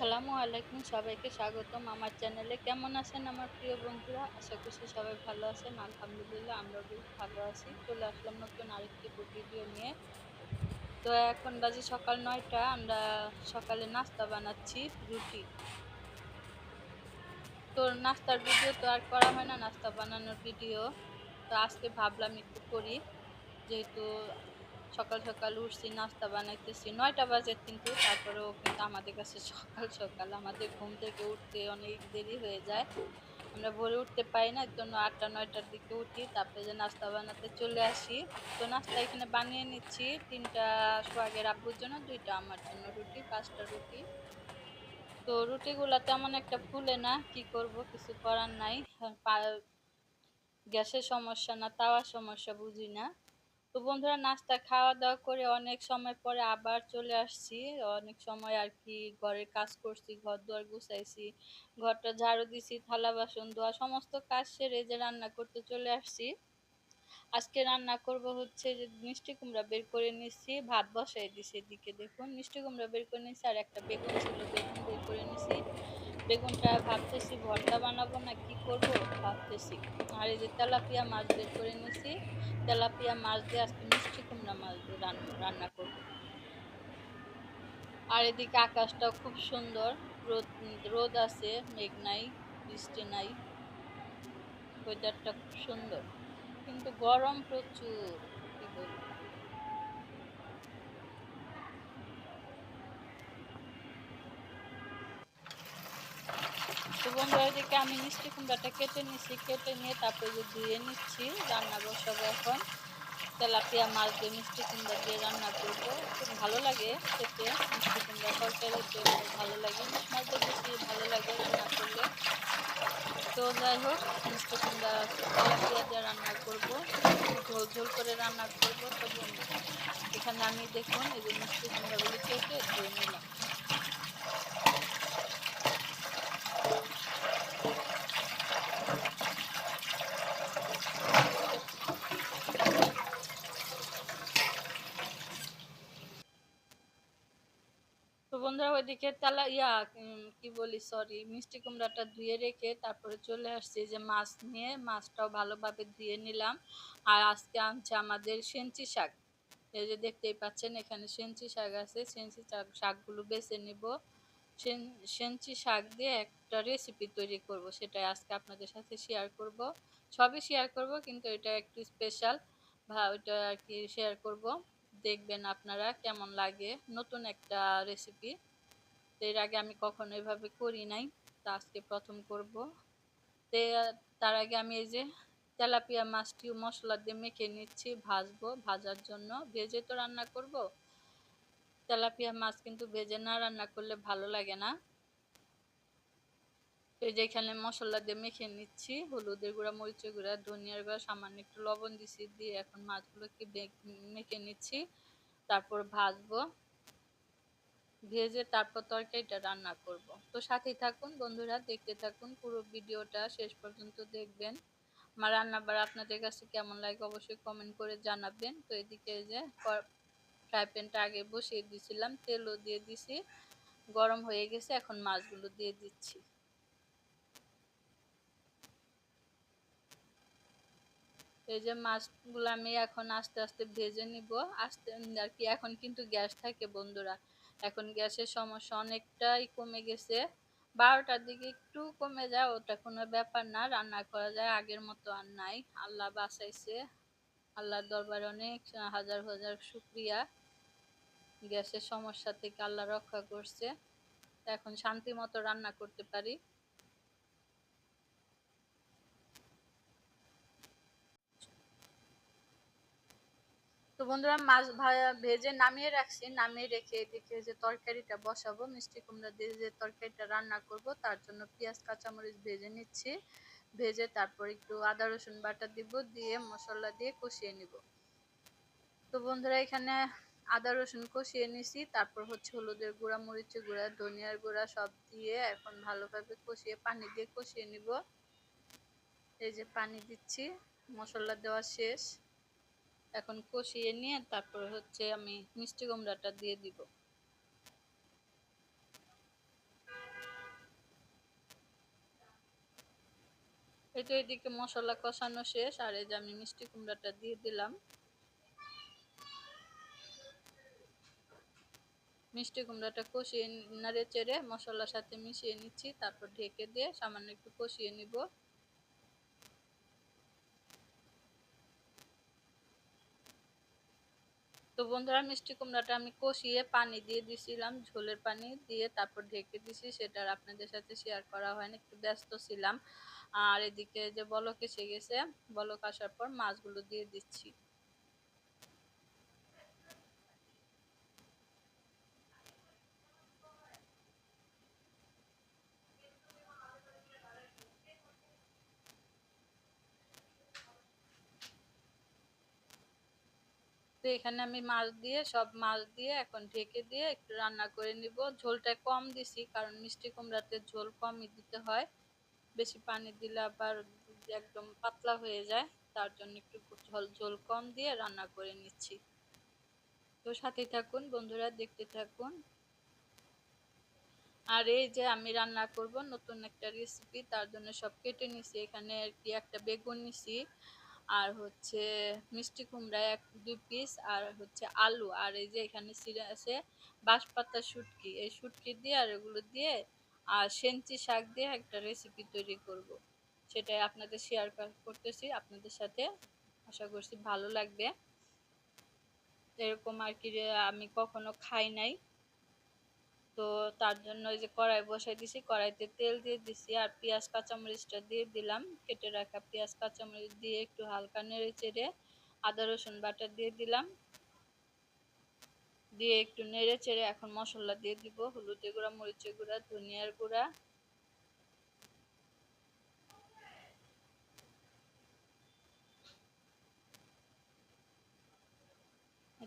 আসসালামু আলাইকুম, সবাইকে স্বাগতম আমার চ্যানেলে। কেমন আছেন আমার প্রিয় বন্ধুরা? আশা করছি সবাই ভালো আছেন। আলহামদুলিল্লাহ আমরা বেশ ভালো আছি। চলে আসলাম নতুন আরেকটি ভিডিও নিয়ে। তো এখন বাজে সকাল নয়টা, আমরা সকালে নাস্তা বানাচ্ছি, রুটি। তো নাস্তার ভিডিও তো আর করা হয় না, নাস্তা বানানোর ভিডিও। তো আজকে ভাবলাম একটু করি, যেহেতু সকাল সকাল উঠছি, নাস্তা বানাইতেছি। নয়টা বাজে কিন্তু, তারপরেও কিন্তু আমাদের কাছে সকাল সকাল, আমাদের ঘুম থেকে উঠতে অনেক দেরি হয়ে যায়। আমরা ভোরে উঠতে পারি না জন্য আটটা, নয়টার দিকে উঠি, তারপরে যে নাস্তা বানাতে চলে আসি। তো নাস্তা এখানে বানিয়ে নিচ্ছি, তিনটা সোয়াগের আব্বুর জন্য, দুইটা আমার জন্য রুটি, পাঁচটা রুটি। তো রুটিগুলো তেমন একটা ফুলে না, কি করব, কিছু করার নাই। গ্যাসের সমস্যা না, তাওয়ার সমস্যা বুঝি না। তো বন্ধুরা নাস্তা খাওয়া দাওয়া করে অনেক সময় পরে আবার চলে আসছি। অনেক সময় আর কি ঘরের কাজ করছি ঘর দুয়ার গুছাইছি, ঘরটা ঝাড়ু দিছি, থালা, বাসন ধোয়া, সমস্ত কাজ সেরে যে রান্না করতে চলে আসছি। আজকে রান্না করব হচ্ছে যে মিষ্টি কুমড়া বের করে নিচ্ছি ভাত বসাই দিছি এদিকে দেখুন, মিষ্টি কুমড়া বের করে নিচ্ছি আর একটা বেগুন ছিল, বেগুন বের করে নিছি। বেগুনটা ভাবতেছি, ভর্তা বানাবো না, কি করব? ভাবতেছি। আর এই যে তেলাপিয়া মাছ বের করে নিছি তেলাপিয়া মাছ দিয়ে আজকে মিষ্টি কুমড়া মাছ দিয়ে রান্না করব। আর এদিকে আকাশটাও খুব সুন্দর। রোদ রোদ আছে, মেঘ নাই, বৃষ্টি নাই। ওয়েদারটা খুব সুন্দর। কিন্তু গরম প্রচুর। বন্ধুরা এদিকে আমি মিষ্টি কুমড়াটা কেটে নিচ্ছি কেটে নিয়ে তারপরে যে ধুয়ে নিচ্ছি, রান্না বসাবো এখন। তেলাপিয়া মাছ দিয়ে মিষ্টি কুমড়া দিয়ে রান্না করব। খুব ভালো লাগে খেতে, মিষ্টি কুমড়া তরকারিতে ভালো লাগে মাছ দিয়ে বেশি ভালো লাগে রান্না করলে। তো যাই হোক, মিষ্টি কুমড়া তেলাপিয়া দিয়ে রান্না করব। ঝোল ঝোল করে রান্না করব। তো এখানে আমি দেখুন এই যে মিষ্টি কুমড়াগুলি কেটে ধুয়ে নিলাম বন্ধুরা ওইদিকে তালা, ইয়া কি বলি সরি মিষ্টি কুমড়াটা ধুয়ে রেখে তারপরে চলে আসছি যে মাছ নিয়ে। মাছটাও ভালোভাবে ধুয়ে নিলাম। আর আজকে আনছে আমাদের সেঞ্চি শাক। এই যে দেখতেই পাচ্ছেন, এখানে সেঞ্চি শাক আছে। সেঞ্চি শাক শাকগুলো বেছে নিব। সেঞ্চি শাক দিয়ে একটা রেসিপি তৈরি করব, সেটাই আজকে আপনাদের সাথে শেয়ার করব। সবই শেয়ার করব, কিন্তু এটা একটু স্পেশাল ভা, ওইটা আর কি শেয়ার করব। দেখবেন আপনারা কেমন লাগে। নতুন একটা রেসিপি এর আগে আমি কখনো এভাবে করি নাই। তা আজকে প্রথম করব। তে, তার আগে আমি এই যে তেলাপিয়া মাছটি মশলা দিয়ে মেখে নিচ্ছি, ভাজবো, ভাজার জন্য। ভেজে তো রান্না করব। তেলাপিয়া মাছ কিন্তু ভেজে না রান্না করলে ভালো লাগে না। এই যে এখানে মশলা দিয়ে মেখে নিচ্ছি, হলুদের গুঁড়া, মরিচের গুঁড়া, ধনিয়ার গুঁড়া, সামান্য একটু লবণ দিছি, দিয়ে এখন মাছগুলোকে মেখে নিচ্ছি। তারপর ভাজবো। ভেজে তারপর তরকারিটা রান্না করব। তো সাথেই থাকুন বন্ধুরা, দেখতে থাকুন পুরো ভিডিওটা, শেষ পর্যন্ত দেখবেন। আমার রান্নাবার আপনাদের কাছে কেমন লাগে অবশ্যই কমেন্ট করে জানাবেন। তো এদিকে যে ফ্রাই প্যানটা আগে বসিয়ে দিয়েছিলাম, তেলও দিয়ে দিছি, গরম হয়ে গেছে, এখন মাছগুলো দিয়ে দিচ্ছি। এই যে মাছগুলো আমি এখন আস্তে আস্তে ভেজে নিব, আস্তে আর কি, এখন কিন্তু গ্যাস থাকে বন্ধুরা। এখন গ্যাসের সমস্যা অনেকটাই কমে গেছে। বারোটার দিকে একটু কমে যায়, ওটা কোনো ব্যাপার না, রান্না করা যায়, আগের মতো আর নাই। আল্লাহ বাসাইছে আল্লাহর দরবারে অনেক হাজার হাজার শুক্রিয়া। গ্যাসের সমস্যা থেকে আল্লাহ রক্ষা করছে। এখন শান্তি মতো রান্না করতে পারি। তো বন্ধুরা মাছ ভেজে নামিয়ে রাখছি। নামিয়ে রেখে এদিকে যে তরকারিটা বসাবো, মিষ্টি কুমড়া দিয়ে যে তরকারিটা রান্না করব, তার জন্য পেঁয়াজ, কাঁচামরিচ ভেজে নিচ্ছি। ভেজে তারপর একটু আদা, রসুন বাটা দিব, দিয়ে মশলা দিয়ে কষিয়ে নিব। তো বন্ধুরা এখানে আদা, রসুন কষিয়ে নিছি। তারপর হচ্ছে হলুদের গুঁড়া, মরিচের গুঁড়া, ধনিয়ার গুঁড়া সব দিয়ে এখন ভালোভাবে কষিয়ে পানি দিয়ে কষিয়ে নিব। এই যে পানি দিচ্ছি, মশলা দেওয়া শেষ। এখন কষিয়ে নিয়ে তারপর হচ্ছে আমি মিষ্টি কুমড়াটা দিয়ে দিব। এই তো এদিকে মশলা কষানো শেষ, আর এই যে আমি মিষ্টি কুমড়াটা দিয়ে দিলাম। মিষ্টি কুমড়াটা কষিয়ে নাড়ে চেড়ে মশলার সাথে মিশিয়ে নিচ্ছি, তারপর ঢেকে দিয়ে সামান্য একটু কষিয়ে নিব। তো বন্ধুরা মিষ্টি কুমড়াটা আমি কষিয়ে পানি দিয়ে দিছিলাম, ঝোলের পানি দিয়ে তারপর ঢেকে দিছি, সেটা আপনাদের সাথে শেয়ার করা হয়নি, একটু ব্যস্ত ছিলাম। আর এদিকে যে বলক এসে গেছে, বলক আসার পর মাছগুলো দিয়ে দিচ্ছি। তো এখানে আমি মাছ দিয়ে, সব মাছ দিয়ে এখন ঢেকে দিয়ে একটু রান্না করে নিব। ঝোলটা কম দিছি কারণ মিষ্টি কুমড়াতে ঝোল কমই দিতে হয়। বেশি পানি দিলে আবার একদম পাতলা হয়ে যায়। তার জন্য একটু ঝোল ঝোল কম দিয়ে রান্না করে নিচ্ছি। তো সাথে থাকুন বন্ধুরা, দেখতে থাকুন। আর এই যে আমি রান্না করব নতুন একটা রেসিপি তার জন্য সব কেটে নিছি। এখানে আর কি একটা বেগুন নিছি। আর হচ্ছে মিষ্টি কুমড়া এক, দুই পিস আর হচ্ছে আলু। আর এই যে এখানে সিরে আছে বাঁশপাতা শুটকি। এই শুটকি দিয়ে আর এগুলো দিয়ে, আর সেঞ্চি শাক দিয়ে একটা রেসিপি তৈরি করব। সেটাই আপনাদের শেয়ার করতেছি। আপনাদের সাথে আশা করছি ভালো লাগবে। এরকম আর কি আমি কখনো খাই নাই। তো তার জন্য ওই যে কড়াই বসাই দিছি, কড়াইতে তেল দিয়ে দিছি আর পেঁয়াজ, কাঁচামরিচটা দিয়ে দিলাম। কেটে রাখা পেঁয়াজ, কাঁচামরিচ দিয়ে একটু হালকা নেড়ে চেড়ে আদা, রসুন বাটা দিয়ে দিলাম। দিয়ে একটু নেড়ে চেড়ে এখন মশলা দিয়ে দিব। হলুদের গুঁড়া, মরিচের গুঁড়া, ধনিয়ার গুঁড়া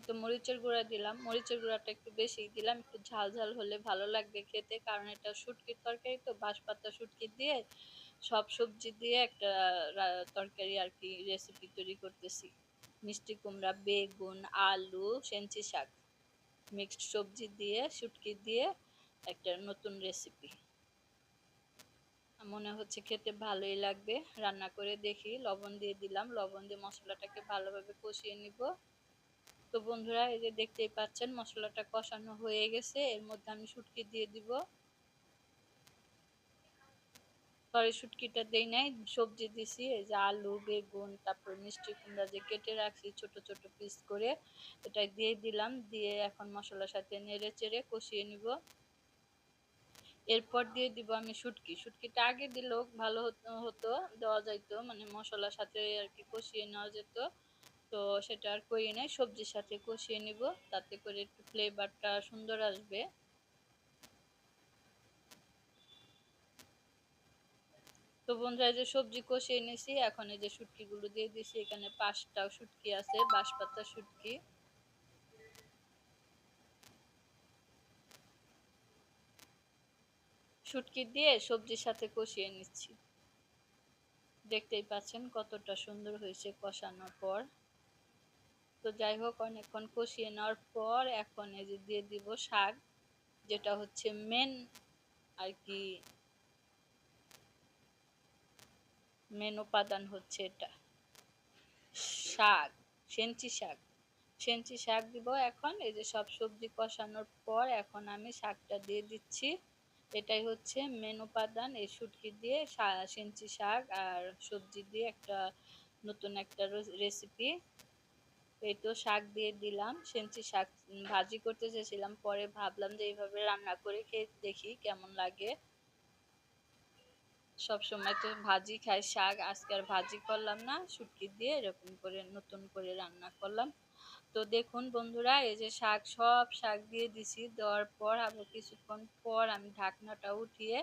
তো মরিচের গুঁড়া দিলাম। মরিচের গুঁড়াটা একটু বেশি দিলাম। একটু ঝাল ঝাল হলে ভালো লাগবে খেতে, কারণ এটা শুটকির তরকারি তো, বাঁশপাতা শুটকি দিয়ে সব সবজি দিয়ে একটা তরকারি আর কি রেসিপি তৈরি করতেছি। মিষ্টি কুমড়া, বেগুন, আলু সেঞ্চি শাক মিক্সড সবজি দিয়ে, শুটকি দিয়ে একটা নতুন রেসিপি মনে হচ্ছে খেতে ভালোই লাগবে। রান্না করে দেখি, লবণ দিয়ে দিলাম। লবণ দিয়ে মশলাটাকে ভালোভাবে কষিয়ে নিব। তো বন্ধুরা, এই যে দেখতেই পাচ্ছেন, মশলাটা কষানো হয়ে গেছে। এর মধ্যে আমি শুটকি দিয়ে দিব। সরি শুটকিটা দেই নাই, সবজি দিছি। এই যে আলু, বেগুন, তারপর মিষ্টি কুমড়া যে কেটে রাখছি, ছোট ছোট পিস করে এটা দিয়ে দিলাম। দিয়ে এখন মশলার সাথে নেড়ে চেড়ে কষিয়ে নিব। এরপর দিয়ে দিব আমি শুটকি। শুটকিটা আগে দিলেও ভালো হতো, দেওয়া যাইতো। মানে মশলার সাথে আর কি কষিয়ে নেওয়া যেত। তো সেটা আর করি নাই। সবজির সাথে কষিয়ে নিব, তাতে করে একটু ফ্লেভারটা সুন্দর আসবে। তো বন্ধুরা যে সবজি কষিয়ে নিয়েছি এখন এই যে শুটকিগুলো দিয়ে দিছি, এখানে পাঁচটা শুটকি আছে, বাঁশপাতা শুটকি। শুটকি দিয়ে সবজির সাথে কষিয়ে নিচ্ছি। দেখতেই পাচ্ছেন কতটা সুন্দর হয়েছে কষানোর পর। তো যাই হোক, অনেকক্ষণ কষিয়ে নেওয়ার পর এখন এই যে দিয়ে দিব শাক, যেটা হচ্ছে মেন আর কি মেন উপাদান হচ্ছে এটা, শাক সেঞ্চি শাক। সেঞ্চি শাক দিব এখন, এই যে সব সবজি কষানোর পর এখন আমি শাকটা দিয়ে দিচ্ছি। এটাই হচ্ছে মেন উপাদান, এই শুটকি দিয়ে সেঞ্চি শাক আর সবজি দিয়ে একটা নতুন একটা রেসিপি। এই তো শাক দিয়ে দিলাম সেঞ্চি শাক ভাজি করতে চেয়েছিলাম, পরে ভাবলাম যে এইভাবে রান্না করে খেয়ে দেখি কেমন লাগে। সব সময় তো ভাজি খাই, শাক আজকে আর ভাজি করলাম না, শুটকি দিয়ে এরকম করে নতুন করে রান্না করলাম। তো দেখুন বন্ধুরা, এই যে শাক, সব শাক দিয়ে দিছি, দেওয়ার পর আবার কিছুক্ষণ পর আমি ঢাকনাটা উঠিয়ে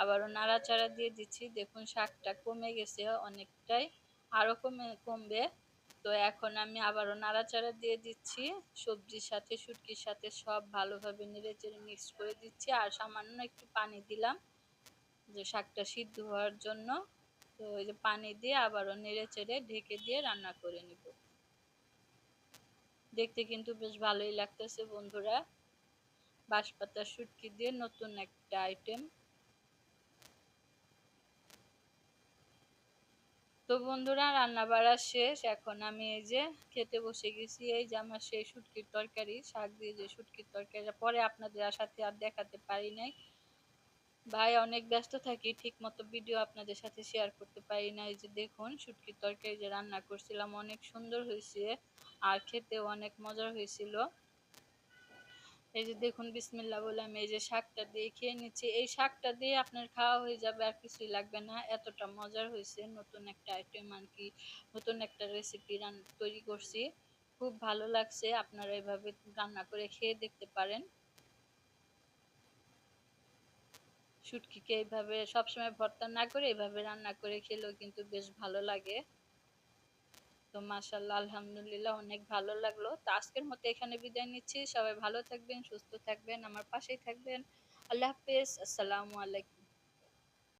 আবারও নাড়াচাড়া দিয়ে দিচ্ছি। দেখুন শাকটা কমে গেছে অনেকটাই, আরও কমে, কমবে। তো এখন আমি আবারও নাড়াচাড়া দিয়ে দিচ্ছি। সবজির সাথে, শুটকির সাথে সব ভালোভাবে নেড়ে চেড়ে মিক্স করে দিচ্ছি। আর সামান্য একটু পানি দিলাম যে শাকটা সিদ্ধ হওয়ার জন্য। তো এই যে পানি দিয়ে আবারও নেড়ে চেড়ে ঢেকে দিয়ে রান্না করে নিব। দেখতে কিন্তু বেশ ভালোই লাগতেছে বন্ধুরা। বাঁশপাতা, শুটকি দিয়ে নতুন একটা আইটেম তো বন্ধুরা রান্না বাড়া শেষ। এখন আমি এই যে খেতে বসে গেছি, এই যে আমার সেই শুটকির তরকারি, শাক দিয়ে যে শুটকির তরকারি। পরে আপনাদের সাথে আর দেখাতে পারি নাই। ভাই, অনেক ব্যস্ত থাকি ঠিক মতো ভিডিও আপনাদের সাথে শেয়ার করতে পারি না এই যে দেখুন, শুটকির তরকারি যে রান্না করছিলাম, অনেক সুন্দর হয়েছে। আর খেতেও অনেক মজার হয়েছিল। এই যে দেখুন বিসমিল্লা বলে আমি এই যে শাকটা দিয়ে খেয়ে নিচ্ছি। এই শাকটা দিয়ে আপনার খাওয়া হয়ে যাবে আর কিছুই লাগবে না। এতটা মজার হয়েছে, নতুন একটা আইটেম আর কি, নতুন একটা রেসিপি রান, তৈরি করছি। খুব ভালো লাগছে, আপনারা এভাবে রান্না করে খেয়ে দেখতে পারেন। শুটকিকে এইভাবে সবসময় ভর্তা না করে এইভাবে রান্না করে খেলেও কিন্তু বেশ ভালো লাগে। তো মাশাল্লাহ আলহামদুলিল্লাহ অনেক ভালো লাগল। তো আজকের মতো এখানে বিদায় নিচ্ছি। সবাই ভালো থাকবেন, সুস্থ থাকবেন, আমার পাশেই থাকবেন। আল্লাহ হাফেজ, আসসালামু আলাইকুম।